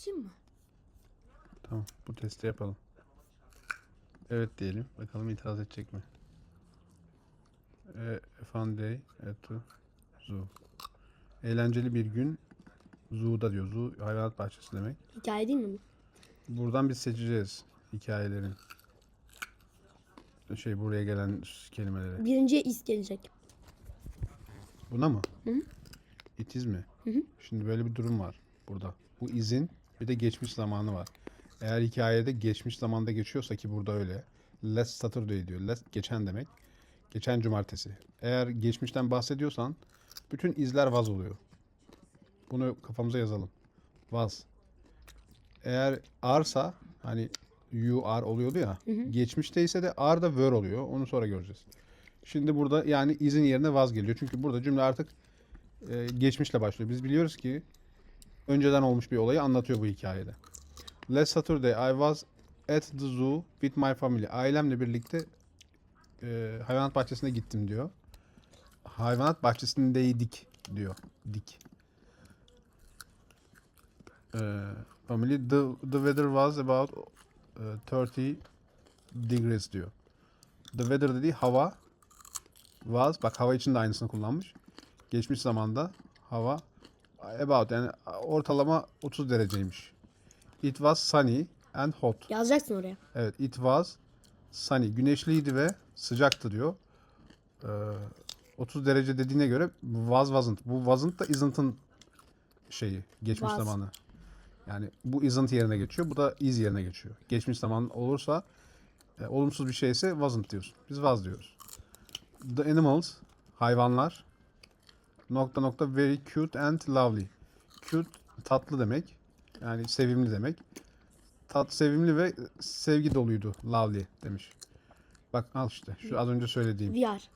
Açayım mı? Tamam bu testi yapalım. Evet diyelim. Bakalım itiraz edecek mi? E, fun day at the zoo. Eğlenceli bir gün zoo'da diyor. Zoo hayvanat bahçesi demek. Hikaye değil mi bu? Buradan biz seçeceğiz hikayelerin. Şey buraya gelen kelimeleri. Birinciye is gelecek. Buna mı? Hı. İtiz mi? Hı hı. Şimdi böyle bir durum var burada. Bu izin bir de geçmiş zamanı var. Eğer hikayede geçmiş zamanda geçiyorsa ki burada öyle. Last Saturday diyor. Last geçen demek. Geçen cumartesi. Eğer geçmişten bahsediyorsan bütün izler vaz oluyor. Bunu kafamıza yazalım. Vaz. Eğer arsa hani you are oluyordu ya. Geçmişteyse de are da were oluyor. Onu sonra göreceğiz. Şimdi burada yani izin yerine vaz geliyor. Çünkü burada cümle artık e, geçmişle başlıyor. Biz biliyoruz ki önceden olmuş bir olayı anlatıyor bu hikayede. Last Saturday I was at the zoo with my family. Ailemle birlikte e, hayvanat bahçesine gittim diyor. Hayvanat bahçesindeydik diyor. Dik. E, family the, the weather was about e, 30 degrees diyor. The weather dediği hava was bak hava için de aynısını kullanmış. Geçmiş zamanda hava about yani ortalama 30 dereceymiş. It was sunny and hot. Yazacaksın oraya. Evet, it was sunny. Güneşliydi ve sıcaktı diyor. Ee, 30 derece dediğine göre was wasn't. Bu wasn't da isn't'ın şeyi, geçmiş Was. zamanı. Yani bu isn't yerine geçiyor, bu da is yerine geçiyor. Geçmiş zaman olursa e, olumsuz bir şeyse wasn't diyorsun. Biz was diyoruz. The animals, hayvanlar nokta nokta very cute and lovely. Cute tatlı demek. Yani sevimli demek. Tat sevimli ve sevgi doluydu. Lovely demiş. Bak al işte. Şu az önce söylediğim. VR.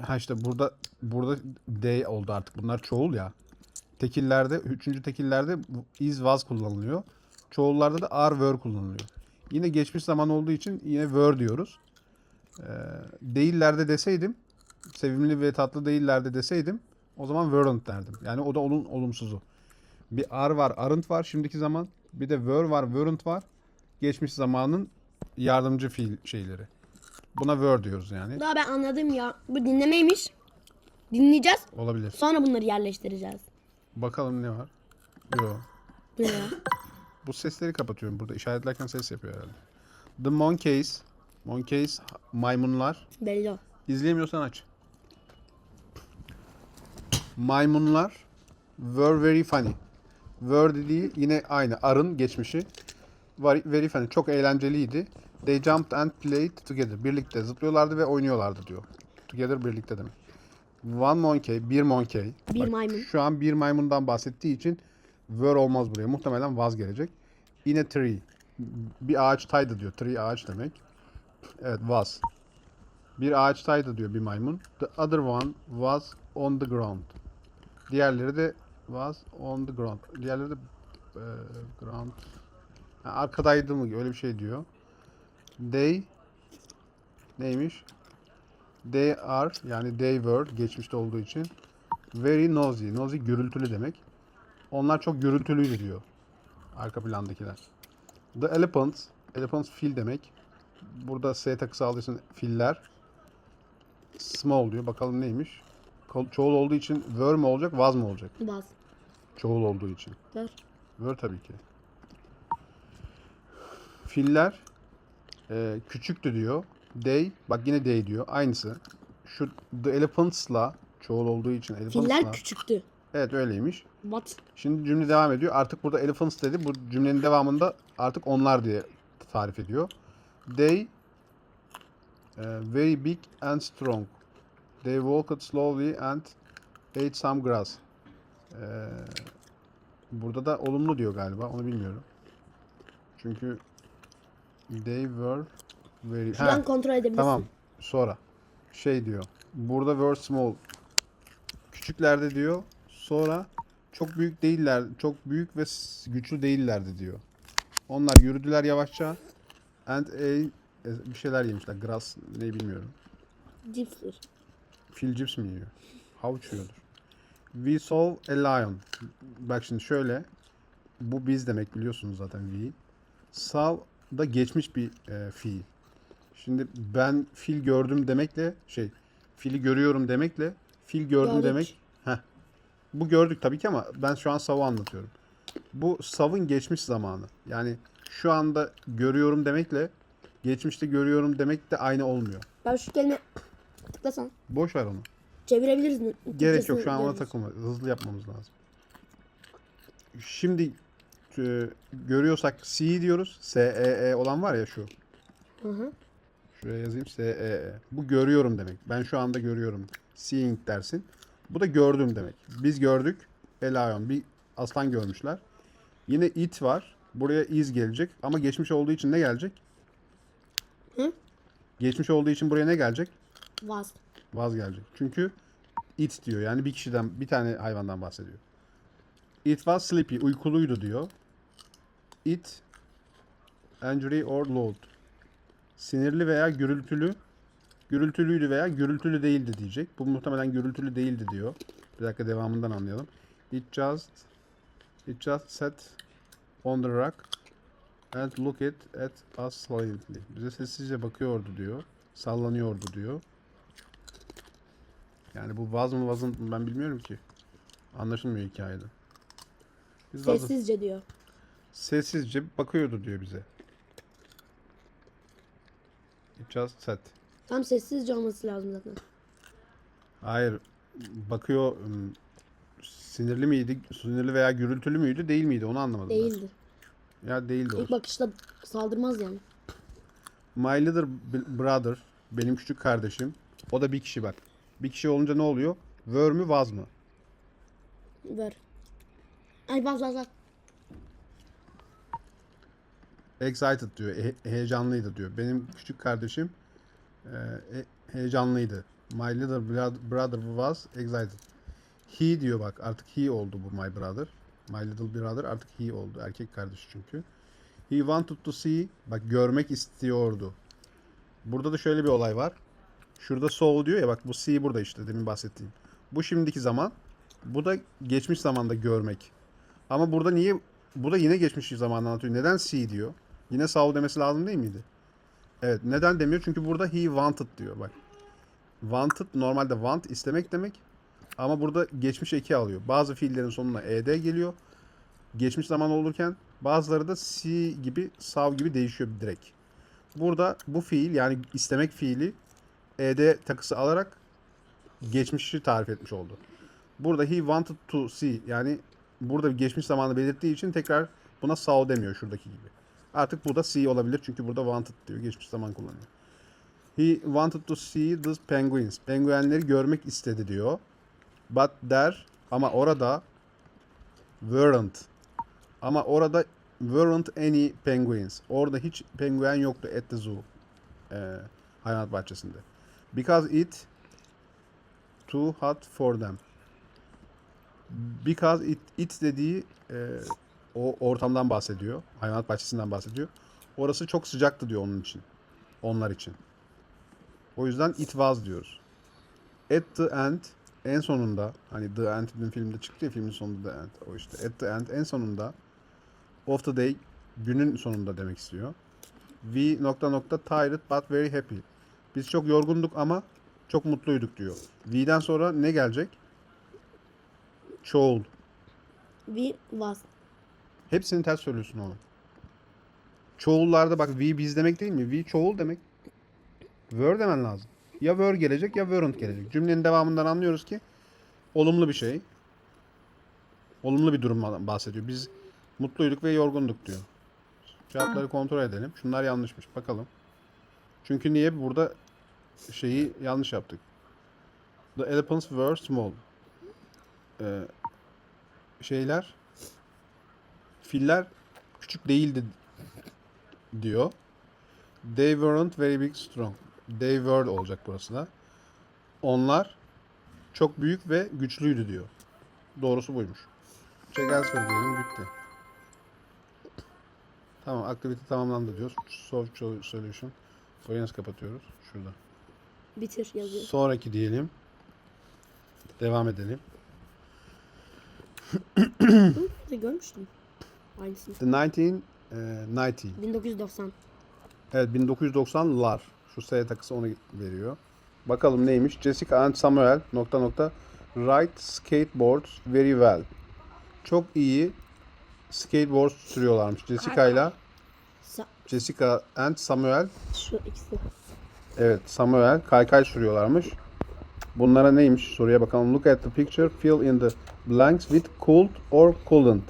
Ha işte burada burada they oldu artık. Bunlar çoğul ya. Tekillerde, üçüncü tekillerde is was kullanılıyor. Çoğullarda da are were kullanılıyor. Yine geçmiş zaman olduğu için yine were diyoruz. Ee, değillerde deseydim, sevimli ve tatlı değillerde deseydim o zaman weren't derdim. Yani o da onun olumsuzu. Bir are var, aren't var şimdiki zaman. Bir de were var, weren't var. Geçmiş zamanın yardımcı fiil şeyleri. Buna were diyoruz yani. Daha ben anladım ya. Bu dinlemeymiş. Dinleyeceğiz. Olabilir. Sonra bunları yerleştireceğiz. Bakalım ne var? Yo. Bu ne ya? Bu sesleri kapatıyorum. Burada işaretlerken ses yapıyor herhalde. The Monkeys. Monkeys maymunlar. Belli. İzleyemiyorsan aç. Maymunlar were very funny. Were dediği yine aynı. Arın geçmişi. Very, very funny. Çok eğlenceliydi. They jumped and played together. Birlikte zıplıyorlardı ve oynuyorlardı diyor. Together birlikte demek. One monkey, bir monkey. Bir maymun. Şu an bir maymundan bahsettiği için were olmaz buraya. Muhtemelen was gelecek. In a tree. Bir ağaçtaydı diyor. Tree ağaç demek. Evet was. Bir ağaçtaydı diyor bir maymun. The other one was on the ground. Diğerleri de was on the ground. Diğerleri de e, ground. Ha, arkadaydı mı öyle bir şey diyor. They neymiş? They are yani they were geçmişte olduğu için very noisy. Noisy gürültülü demek. Onlar çok gürültülüydü diyor. Arka plandakiler. The elephants. Elephants fil demek. Burada S takısı aldığı için filler. Small diyor. Bakalım neymiş. Çoğul olduğu için were mi olacak, was mı olacak? Baz. Çoğul olduğu için. Dur. Were tabii ki. Filler e, küçüktü diyor. They, bak yine they diyor. Aynısı. Şu the elephants'la çoğul olduğu için Filler elephants'la. küçüktü. Evet öyleymiş. What? Şimdi cümle devam ediyor. Artık burada elephants dedi. Bu cümlenin devamında artık onlar diye tarif ediyor. They e, very big and strong. They walked slowly and ate some grass. E, burada da olumlu diyor galiba. Onu bilmiyorum. Çünkü they were very... Şuradan Ha, kontrol edebilirsin. Tamam. Sonra şey diyor. Burada were small. Küçüklerde diyor. Sonra çok büyük değiller. Çok büyük ve güçlü değillerdi diyor. Onlar yürüdüler yavaşça. And a e, bir şeyler yemişler. Grass ne bilmiyorum. Cipstir. Fil cips mi yiyor? Havuç yiyordur. We saw a lion. Bak şimdi şöyle. bu biz demek biliyorsunuz zaten we. Saw da geçmiş bir e, fiil. Şimdi ben fil gördüm demekle şey fili görüyorum demekle fil gördüm Gördük. demek. Heh. Bu gördük tabii ki ama ben şu an sav'ı anlatıyorum. Bu sav'ın geçmiş zamanı. Yani şu anda görüyorum demekle geçmişte görüyorum demek de aynı olmuyor. Ben şu kelime tıklasan. Boş ver onu. Çevirebiliriz. Gerek yok şu an ona takılma. Hızlı yapmamız lazım. Şimdi e, görüyorsak see diyoruz. S E E olan var ya şu. Hı hı. Şuraya yazayım S E E. Bu görüyorum demek. Ben şu anda görüyorum. Seeing dersin. Bu da gördüm demek. Biz gördük. Elion bir aslan görmüşler. Yine it var. Buraya is gelecek ama geçmiş olduğu için ne gelecek? Hı? Geçmiş olduğu için buraya ne gelecek? Vaz. Vaz gelecek. Çünkü it diyor. Yani bir kişiden, bir tane hayvandan bahsediyor. It was sleepy. Uykuluydu diyor. It angry or loud. Sinirli veya gürültülü. Gürültülüydü veya gürültülü değildi diyecek. Bu muhtemelen gürültülü değildi diyor. Bir dakika devamından anlayalım. It just it just sat on the rock and looked at us silently. Bize sessizce bakıyordu diyor. Sallanıyordu diyor. Yani bu vaz mı vazın mı ben bilmiyorum ki. Anlaşılmıyor hikayede. Biz vazı- Sessizce diyor. sessizce bakıyordu diyor bize. It just sat. Tam sessizce olması lazım zaten. Hayır. Bakıyor sinirli miydi? Sinirli veya gürültülü müydü? Değil miydi? Onu anlamadım. ben. Değildir. Ya değildi İlk olsun. bakışta saldırmaz yani. My little brother. Benim küçük kardeşim. O da bir kişi bak. Bir kişi olunca ne oluyor? Were mü vaz mı? Ver. Ay vaz vaz vaz. Excited diyor. he- heyecanlıydı diyor. Benim küçük kardeşim e, e- heyecanlıydı. My little bro- brother was excited. He diyor bak artık he oldu bu my brother. My little brother artık he oldu. Erkek kardeşi çünkü. He wanted to see. Bak görmek istiyordu. Burada da şöyle bir olay var. Şurada saw diyor ya bak bu see burada işte demin bahsettiğim. Bu şimdiki zaman. Bu da geçmiş zamanda görmek. Ama burada niye bu da yine geçmiş zamanı anlatıyor. Neden see diyor? Yine saw demesi lazım değil miydi? Evet. Neden demiyor? Çünkü burada he wanted diyor. Bak. Wanted normalde want istemek demek. Ama burada geçmiş eki alıyor. Bazı fiillerin sonuna ed geliyor. Geçmiş zaman olurken bazıları da see gibi saw gibi değişiyor direkt. Burada bu fiil yani istemek fiili ed takısı alarak geçmişi tarif etmiş oldu. Burada he wanted to see yani burada geçmiş zamanı belirttiği için tekrar buna saw demiyor şuradaki gibi. Artık burada see olabilir çünkü burada wanted diyor. Geçmiş zaman kullanıyor. He wanted to see the penguins. Penguenleri görmek istedi diyor. But there ama orada weren't. Ama orada weren't any penguins. Orada hiç penguen yoktu at the zoo. Ee, hayvanat bahçesinde. Because it too hot for them. Because it, it dediği e, o ortamdan bahsediyor. Hayvanat bahçesinden bahsediyor. Orası çok sıcaktı diyor onun için. Onlar için. O yüzden it was diyoruz. At the end en sonunda hani the end bir filmde çıktı ya filmin sonunda the end o işte at the end en sonunda of the day günün sonunda demek istiyor. We nokta nokta tired but very happy. Biz çok yorgunduk ama çok mutluyduk diyor. We'den sonra ne gelecek? Çoğul. Vi vaz. Hepsini ters söylüyorsun oğlum. Çoğullarda bak we biz demek değil mi? We çoğul demek. Were demen lazım. Ya were gelecek ya weren't gelecek. Cümlenin devamından anlıyoruz ki olumlu bir şey. Olumlu bir durumdan bahsediyor. Biz mutluyduk ve yorgunduk diyor. Cevapları kontrol edelim. Şunlar yanlışmış. Bakalım. Çünkü niye burada şeyi yanlış yaptık. The elephants were small. Ee, şeyler filler küçük değildi diyor. They weren't very big strong. They were olacak burası da. Onlar çok büyük ve güçlüydü diyor. Doğrusu buymuş. Check answer diyelim bitti. Tamam aktivite tamamlandı diyoruz. Solve solution. Burayı nasıl kapatıyoruz? Şurada. Bitir yazıyor. Sonraki diyelim. Devam edelim. Hı, görmüştüm. Aynısını. The 1990. 1990. Evet 1990'lar. Şu S takısı onu veriyor. Bakalım neymiş? Jessica and Samuel nokta nokta ride skateboards very well. Çok iyi skateboard sürüyorlarmış. Jessica ile Sa- Jessica and Samuel şu ikisi. Evet Samuel kaykay sürüyorlarmış. Bunlara neymiş soruya bakalım. Look at the picture. Fill in the blanks with cooled or couldn't.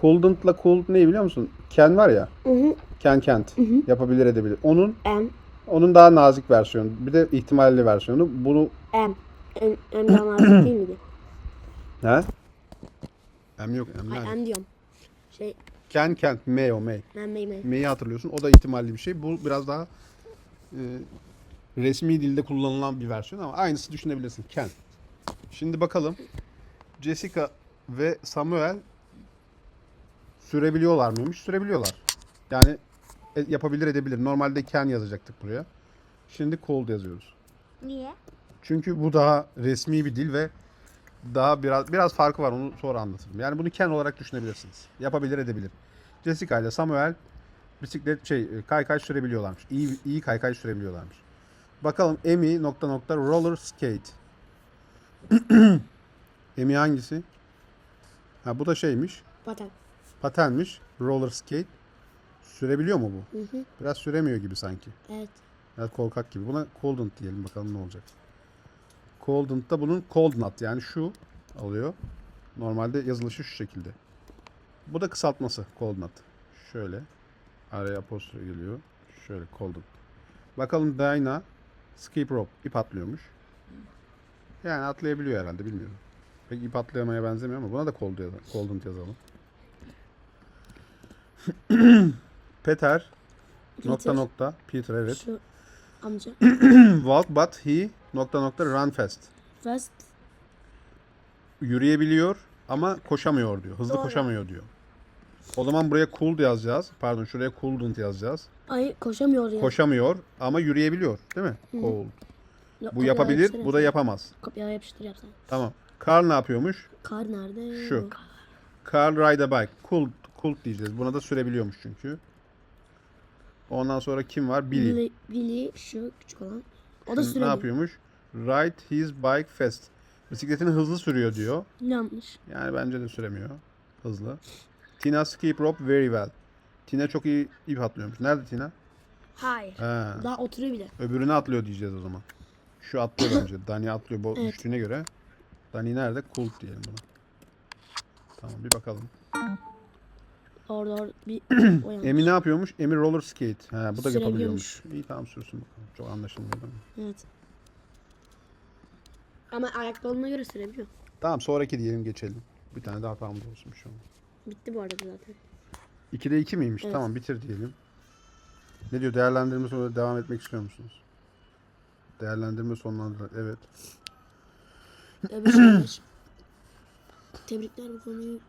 Couldn'tla cooled ne biliyor musun? Can var ya. Hı hı. Can can't. Yapabilir edebilir. Onun M. onun daha nazik versiyonu. Bir de ihtimalli versiyonu. Bunu M. M, M daha nazik değil miydi? ne? M yok. M Ay nerede? M diyorum. Şey Can can't. May o may. M M M. May'i hatırlıyorsun. O da ihtimalli bir şey. Bu biraz daha e, resmi dilde kullanılan bir versiyon ama aynısı düşünebilirsin. Can. Şimdi bakalım. Jessica ve Samuel sürebiliyorlar mıymış? Sürebiliyorlar. Yani e, yapabilir edebilir. Normalde can yazacaktık buraya. Şimdi cold yazıyoruz. Niye? Çünkü bu daha resmi bir dil ve daha biraz biraz farkı var onu sonra anlatırım. Yani bunu Ken olarak düşünebilirsiniz. Yapabilir edebilir. Jessica ile Samuel bisiklet şey kaykay sürebiliyorlarmış. İyi iyi kaykay sürebiliyorlarmış. Bakalım Emi nokta nokta roller skate. Emi hangisi? Ha bu da şeymiş. Paten. Patenmiş. Roller skate. Sürebiliyor mu bu? Hı hı. Biraz süremiyor gibi sanki. Evet. Biraz korkak gibi. Buna coldnut diyelim bakalım ne olacak. Coldnut da bunun cold nut yani şu alıyor. Normalde yazılışı şu şekilde. Bu da kısaltması cold nut. Şöyle. Araya apostrofe geliyor. Şöyle coldnut. Bakalım Dyna skip rope ip atlıyormuş. Yani atlayabiliyor herhalde bilmiyorum. Pek ip atlayamaya benzemiyor ama buna da cold yazalım. Coldnut yazalım. Peter nokta Peter. nokta Peter evet. Şu amca. Walk but he nokta nokta run fast. Fast. Yürüyebiliyor ama koşamıyor diyor. Hızlı Doğru. koşamıyor diyor. O zaman buraya cool yazacağız. Pardon şuraya couldn't yazacağız. Ay koşamıyor ya. Koşamıyor ama yürüyebiliyor değil mi? Cool. Yok, Bu kopyala yapabilir, yapıştır bu da yapamaz. Kopyala yapıştır yapsana. Tamam. Carl ne yapıyormuş? Kar nerede? Şu. Carl ride a bike. Cool, cool diyeceğiz. Buna da sürebiliyormuş çünkü. Ondan sonra kim var? Billy. Billy. Billy şu küçük olan. O da ne süremiyor. yapıyormuş? Ride his bike fast. Bisikletini hızlı sürüyor diyor. Yanlış. Yani bence de süremiyor. Hızlı. Tina skip rope very well. Tina çok iyi ip atlıyormuş. Nerede Tina? Hayır. He. Daha oturuyor bile. Öbürüne atlıyor diyeceğiz o zaman. Şu atlıyor bence. Dani atlıyor bu Evet. düştüğüne göre. Dani nerede? Kult diyelim buna. Tamam bir bakalım. Orada orada bir o yanlış. Emi ne yapıyormuş? Emi roller skate. He, bu da Sürebiliyormuş. yapabiliyormuş. İyi tamam sürsün bakalım. Çok anlaşılmıyor değil mi? Evet. Ama ayaklarına göre sürebiliyor. Tamam sonraki diyelim geçelim. Bir tane daha da olsun şey olmaz. Bitti bu arada zaten. 2'de 2 miymiş? Evet. Tamam bitir diyelim. Ne diyor? Değerlendirme sonra devam etmek istiyor musunuz? Değerlendirme sonlandır. Evet. Öbür şeyler. Tebrikler bu konuyu